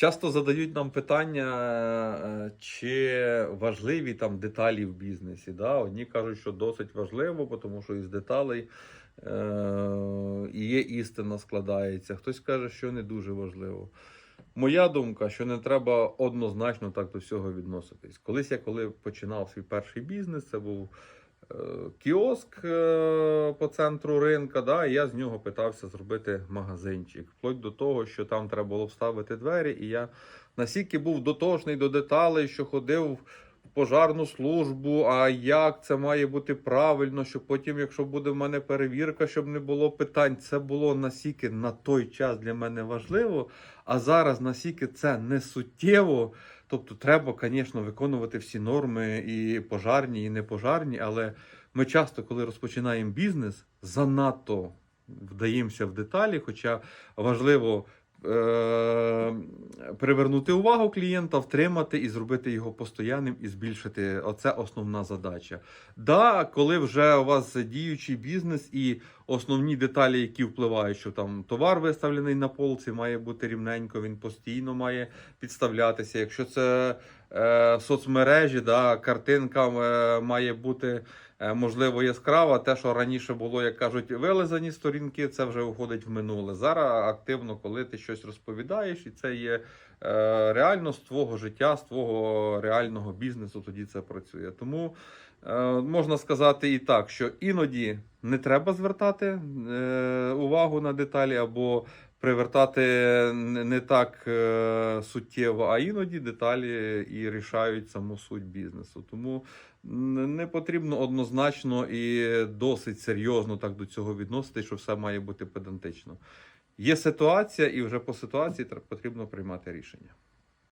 Часто задають нам питання, е, чи важливі там деталі в бізнесі. Да? Одні кажуть, що досить важливо, тому що із деталей е- і є істина складається. Хтось каже, що не дуже важливо. Моя думка, що не треба однозначно так до всього відноситись. Колись я коли починав свій перший бізнес, це був кіоск е, по центру ринка, да, і я з нього питався зробити магазинчик. Вплоть до того, що там треба було вставити двері, і я настільки був дотошний до деталей, що ходив пожарну службу, а як це має бути правильно, щоб потім, якщо буде в мене перевірка, щоб не було питань. Це було настільки на той час для мене важливо, а зараз настільки це не суттєво. Тобто треба, звісно, виконувати всі норми і пожарні, і не пожарні, але ми часто, коли розпочинаємо бізнес, занадто вдаємося в деталі, хоча важливо привернути увагу клієнта, втримати і зробити його постоянним і збільшити. Оце основна задача. Да, коли вже у вас діючий бізнес і основні деталі, які впливають, що там товар виставлений на полці, має бути рівненько, він постійно має підставлятися. Якщо це е, соцмережі, да, картинка е, має бути е, можливо яскрава. Те, що раніше було, як кажуть, вилизані сторінки, це вже уходить в минуле. Зараз активно, коли ти щось розповідаєш, і це є реально з твого життя, з твого реального бізнесу, тоді це працює. Тому можна сказати і так, що іноді не треба звертати е, увагу на деталі або привертати не так е, суттєво, а іноді деталі і рішають саму суть бізнесу. Тому не потрібно однозначно і досить серйозно так до цього відносити, що все має бути педантично. Є ситуація, і вже по ситуації тр- потрібно приймати рішення.